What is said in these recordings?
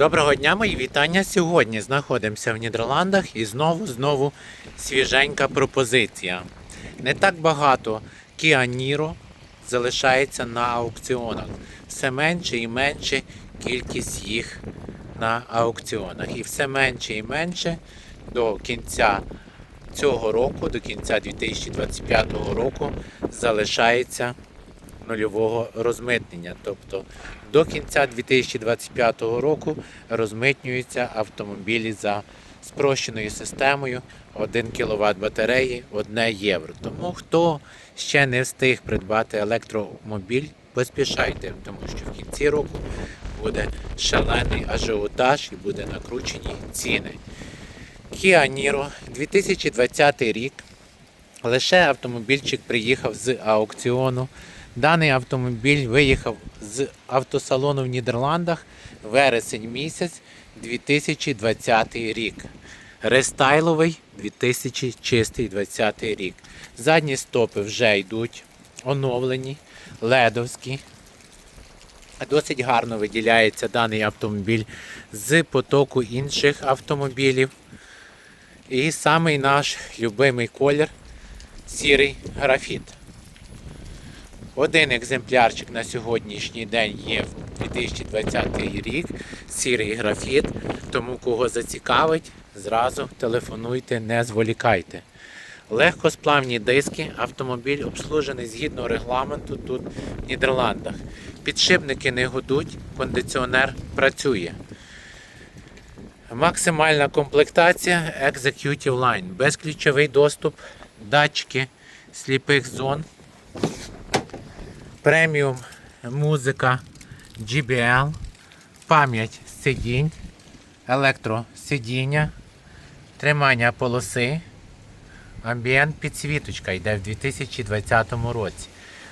Доброго дня, мої вітання. Сьогодні знаходимося в Нідерландах і знову знову свіженька пропозиція. Не так багато Kia Niro залишається на аукціонах. Все менше і менше кількість їх на аукціонах. І все менше і менше до кінця цього року, до кінця 2025 року, залишається нульового розмитнення. Тобто до кінця 2025 року розмитнюються автомобілі за спрощеною системою 1 кВт батареї 1 євро. Тому хто ще не встиг придбати електромобіль, поспішайте, тому що в кінці року буде шалений ажіотаж і буде накручені ціни. Kia Niro 2020 рік. Лише автомобільчик приїхав з аукціону. Даний автомобіль виїхав з автосалону в Нідерландах вересень місяць 2020 рік. Рестайловий 2020 рік. Задні стопи вже йдуть оновлені, ледовські. Досить гарно виділяється даний автомобіль з потоку інших автомобілів. І самий наш любимий колір сірий графіт. Один екземплярчик на сьогоднішній день є в 2020 рік, сірий графіт. Тому кого зацікавить, зразу телефонуйте, не зволікайте. Легкосплавні диски, автомобіль обслужений згідно регламенту тут в Нідерландах. Підшипники не гудуть, кондиціонер працює. Максимальна комплектація Executive Line. Безключовий доступ, датчики сліпих зон, преміум музика GBL, пам'ять сидінь, електросидіння, тримання полоси, амбієнт підсвіточка йде в 2020 році.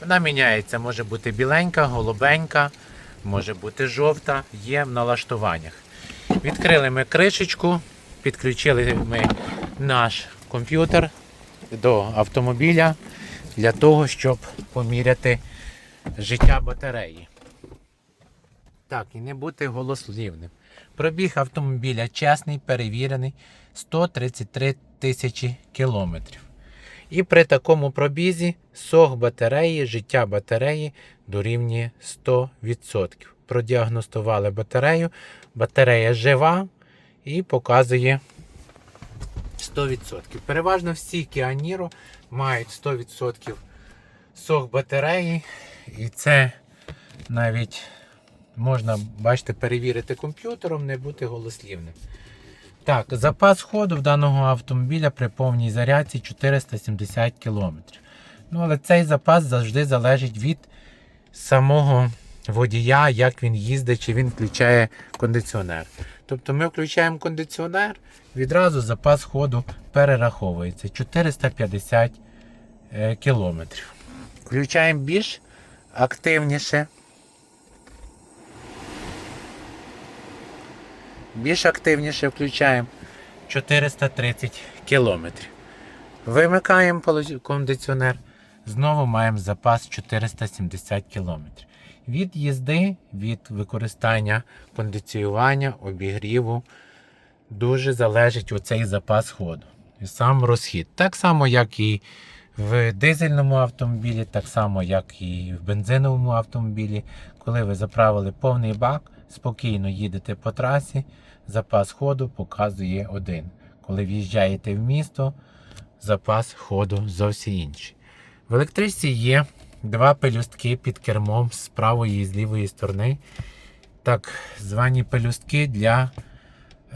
Вона міняється, може бути біленька, голубенька, може бути жовта, є в налаштуваннях. Відкрили ми кришечку, підключили ми наш комп'ютер до автомобіля для того, щоб поміряти життя батареї. Так, і не бути голослівним. Пробіг автомобіля чесний, перевірений 133 тисячі кілометрів. І при такому пробізі сох батареї, життя батареї дорівнює 100%. Продіагностували батарею, батарея жива і показує 100%. Переважно всі Niro мають 100% сох батареї, і це навіть можна, бачите, перевірити комп'ютером, не бути голослівним. Так, запас ходу в даного автомобіля при повній зарядці 470 км. Ну, але цей запас завжди залежить від самого водія, як він їздить, чи він включає кондиціонер. Тобто ми включаємо кондиціонер, відразу запас ходу перераховується 450 е, км. Включаємо більш активніше. Більш активніше включаємо 430 км. Вимикаємо кондиціонер. Знову маємо запас 470 км. Від їзди, від використання кондиціювання, обігріву дуже залежить оцей запас ходу. І сам розхід. Так само, як і в дизельному автомобілі, так само, як і в бензиновому автомобілі. Коли ви заправили повний бак, спокійно їдете по трасі, запас ходу показує один. Коли в'їжджаєте в місто, запас ходу зовсім інший. В електричці є два пелюстки під кермом з правої і з лівої сторони. Так звані пелюстки для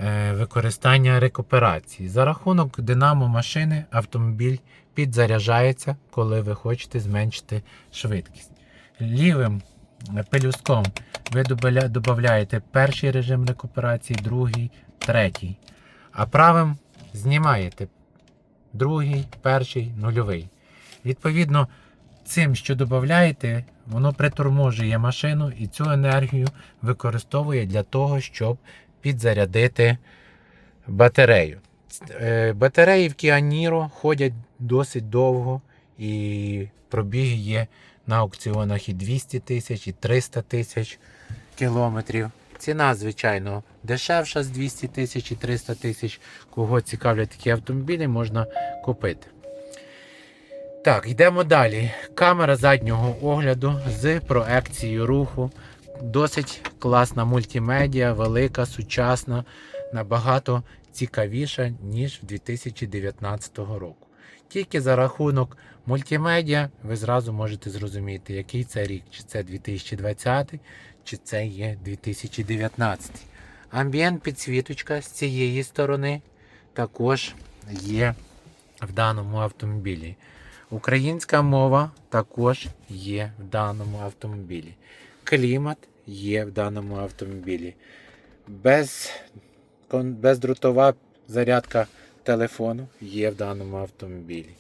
е, використання рекуперації. За рахунок динамо машини автомобіль підзаряджається, коли ви хочете зменшити швидкість. Лівим пелюстком ви додаєте перший режим рекуперації, другий, третій. А правим знімаєте другий, перший, нульовий. Відповідно, цим, що додаєте, воно приторможує машину і цю енергію використовує для того, щоб підзарядити батарею. Е, Батареї в Kia Niro ходять досить довго і пробіги є на аукціонах і 200 тисяч, і 300 тисяч кілометрів. Ціна, звичайно, дешевша з 200 тисяч і 300 тисяч. Кого цікавлять такі автомобілі, можна купити. Так, йдемо далі. Камера заднього огляду з проекцією руху. Досить класна мультимедіа, велика, сучасна, набагато цікавіша, ніж в 2019 року. Тільки за рахунок мультимедіа ви зразу можете зрозуміти, який це рік, чи це 2020, чи це є 2019. Амбієнт підсвіточка з цієї сторони також є в даному автомобілі. Українська мова також є в даному автомобілі. Клімат є в даному автомобілі. Без, бездротова зарядка телефону є в даному автомобілі.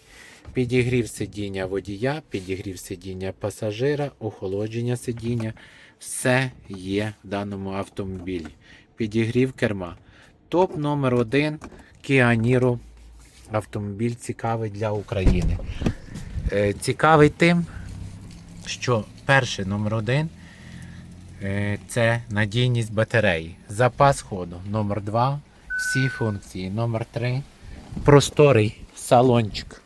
Підігрів сидіння водія, підігрів сидіння пасажира, охолодження сидіння. Все є в даному автомобілі. Підігрів керма. Топ номер один Kia Niro. Автомобіль цікавий для України. Е, Цікавий тим, що перший номер один це надійність батареї. Запас ходу. Номер два всі функції. Номер три просторий салончик.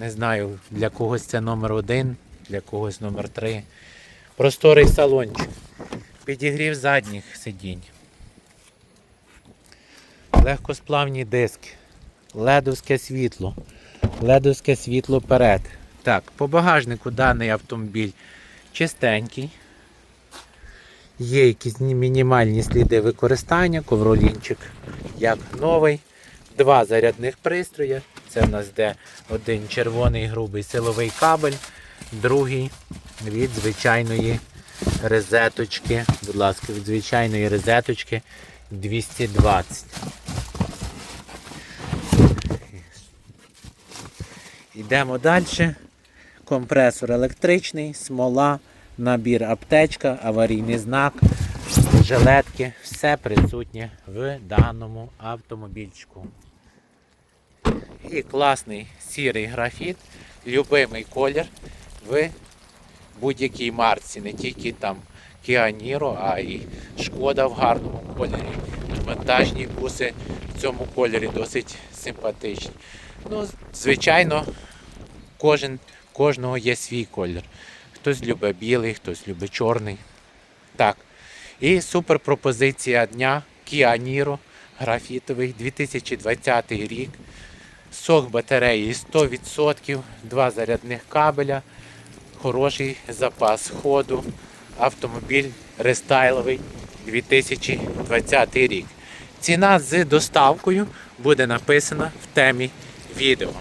Не знаю, для когось це номер один, для когось номер три. Просторий салончик. Підігрів задніх сидінь. Легкосплавні диски. Ледовське світло. Ледовське світло перед. Так, по багажнику даний автомобіль чистенький. Є якісь мінімальні сліди використання, ковролінчик як новий. Два зарядних пристрої. Це в нас де один червоний грубий силовий кабель, другий від звичайної розеточки. Будь ласка, від звичайної розеточки 220. Йдемо далі. Компресор електричний, смола, набір аптечка, аварійний знак, жилетки. Все присутнє в даному автомобільчику. І класний сірий графіт, любимий колір в будь-якій марці, не тільки там Kia а і шкода в гарному кольорі. Вантажні буси в цьому кольорі досить симпатичні. Ну, звичайно, кожен, кожного є свій колір. Хтось любить білий, хтось любить чорний. Так. І супер пропозиція дня Kia Niro графітовий 2020 рік. Сок батареї 100%, два зарядних кабеля, хороший запас ходу. Автомобіль рестайловий 2020 рік. Ціна з доставкою буде написана в темі відео.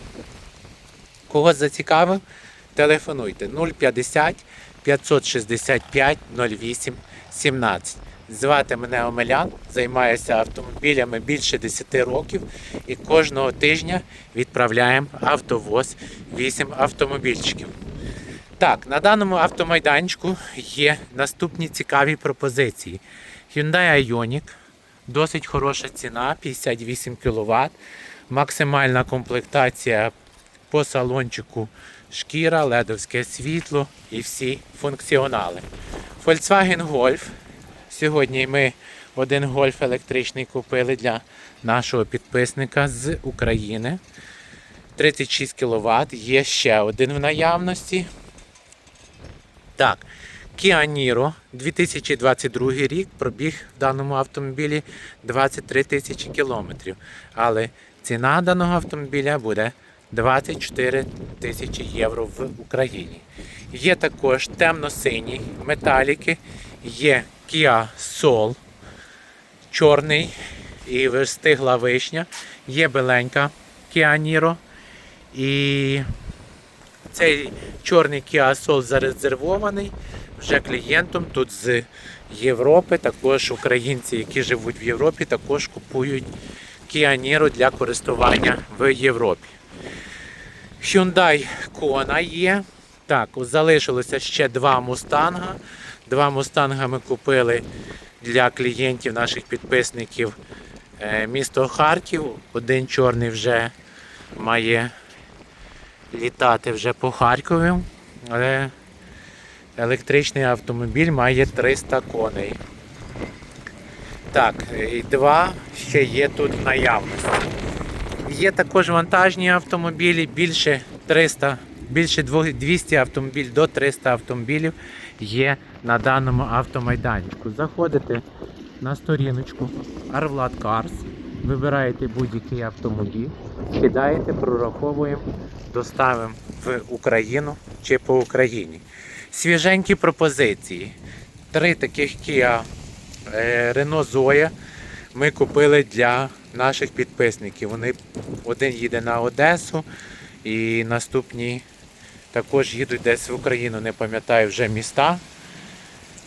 Кого зацікавив, телефонуйте 050 565 08 17. Звати мене Омелян, займаюся автомобілями більше 10 років і кожного тижня відправляємо автовоз 8 автомобільчиків. Так, на даному автомайданчику є наступні цікаві пропозиції. Hyundai Ioniq, досить хороша ціна, 58 кВт, максимальна комплектація по салончику шкіра, ледовське світло і всі функціонали. Volkswagen Golf. Сьогодні ми один гольф електричний купили для нашого підписника з України. 36 кВт. Є ще один в наявності. Так, Kia Niro 2022 рік пробіг в даному автомобілі 23 тисячі кілометрів. Але ціна даного автомобіля буде 24 тисячі євро в Україні. Є також темно-сині металіки, є Kia Soul, чорний і вистигла вишня, є біленька Kia Niro. І цей чорний Kia Soul зарезервований вже клієнтом тут з Європи. Також українці, які живуть в Європі, також купують Kia Niro для користування в Європі. Hyundai Kona є. Так, залишилося ще два мустанга. Два мустанга ми купили для клієнтів наших підписників е, місто Харків. Один чорний вже має літати вже по Харкові. Але електричний автомобіль має 300 коней. Так, і два ще є тут наявності. Є також вантажні автомобілі, більше 300, більше 200 автомобілів до 300 автомобілів є на даному автомайданчику. Заходите на сторіночку Arvlad Cars, вибираєте будь-який автомобіль, кидаєте, прораховуємо, доставимо в Україну чи по Україні. Свіженькі пропозиції. Три таких Kia е, Renault Zoe ми купили для наших підписників. Вони один їде на Одесу і наступні також їдуть десь в Україну, не пам'ятаю вже міста.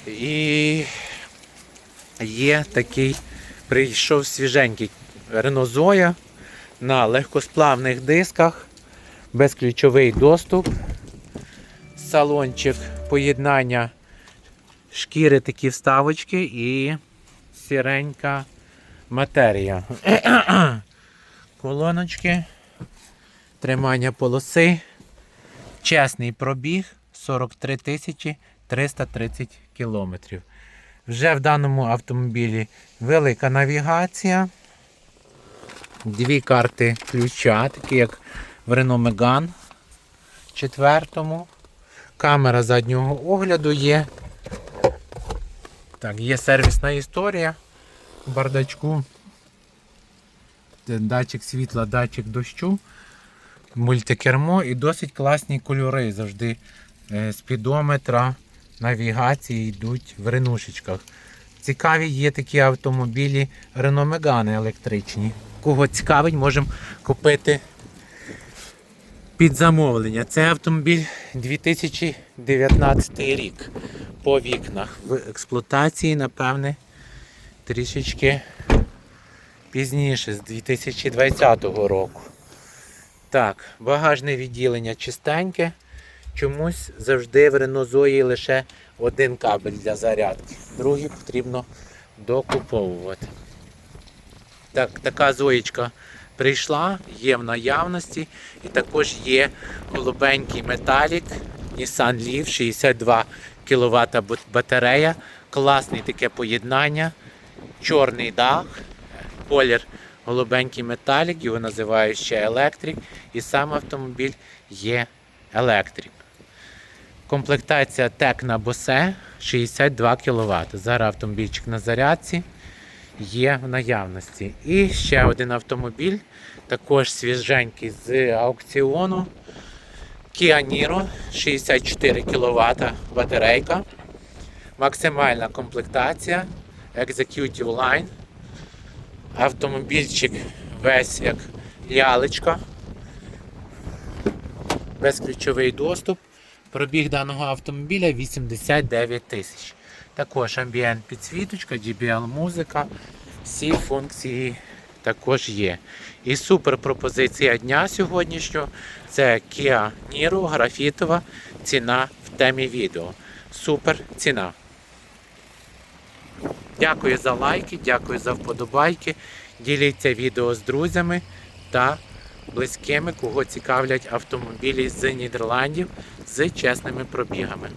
І є такий, прийшов свіженький Zoe на легкосплавних дисках, безключовий доступ, салончик поєднання шкіри такі вставочки і сіренька матерія. Колоночки, тримання полоси, чесний пробіг 43 тисячі 330 кілометрів. Вже в даному автомобілі велика навігація, дві карти ключа, такі як в Renault Megane четвертому. Камера заднього огляду є. Так, є сервісна історія бардачку. Датчик світла, датчик дощу, мультикермо і досить класні кольори. Завжди е, спідометра, навігації йдуть в ренушечках. Цікаві є такі автомобілі Renault Megane електричні. Кого цікавить, можемо купити під замовлення. Це автомобіль 2019 рік. По вікнах. В експлуатації, напевне, трішечки пізніше, з 2020 року. Так, багажне відділення чистеньке. Чомусь завжди в Zoe лише один кабель для зарядки. Другий потрібно докуповувати. Так, така зоєчка прийшла, є в наявності. І також є голубенький металік Nissan Leaf 62 кВт батарея. Класне таке поєднання. Чорний дах, колір голубенький металік, його називають ще електрик. І сам автомобіль є електрик. Комплектація Tecna Bose 62 кВт. Зараз автомобільчик на зарядці є в наявності. І ще один автомобіль, також свіженький з аукціону. Kia Niro 64 кВт батарейка. Максимальна комплектація. Executive Line. Автомобільчик весь як лялечка. Безключовий доступ. Пробіг даного автомобіля 89 тисяч. Також амбієнт підсвіточка, JBL музика. Всі функції також є. І супер пропозиція дня сьогоднішнього це Kia Niro графітова ціна в темі відео. Супер ціна. Дякую за лайки, дякую за вподобайки. Діліться відео з друзями та близькими, кого цікавлять автомобілі з Нідерландів з чесними пробігами.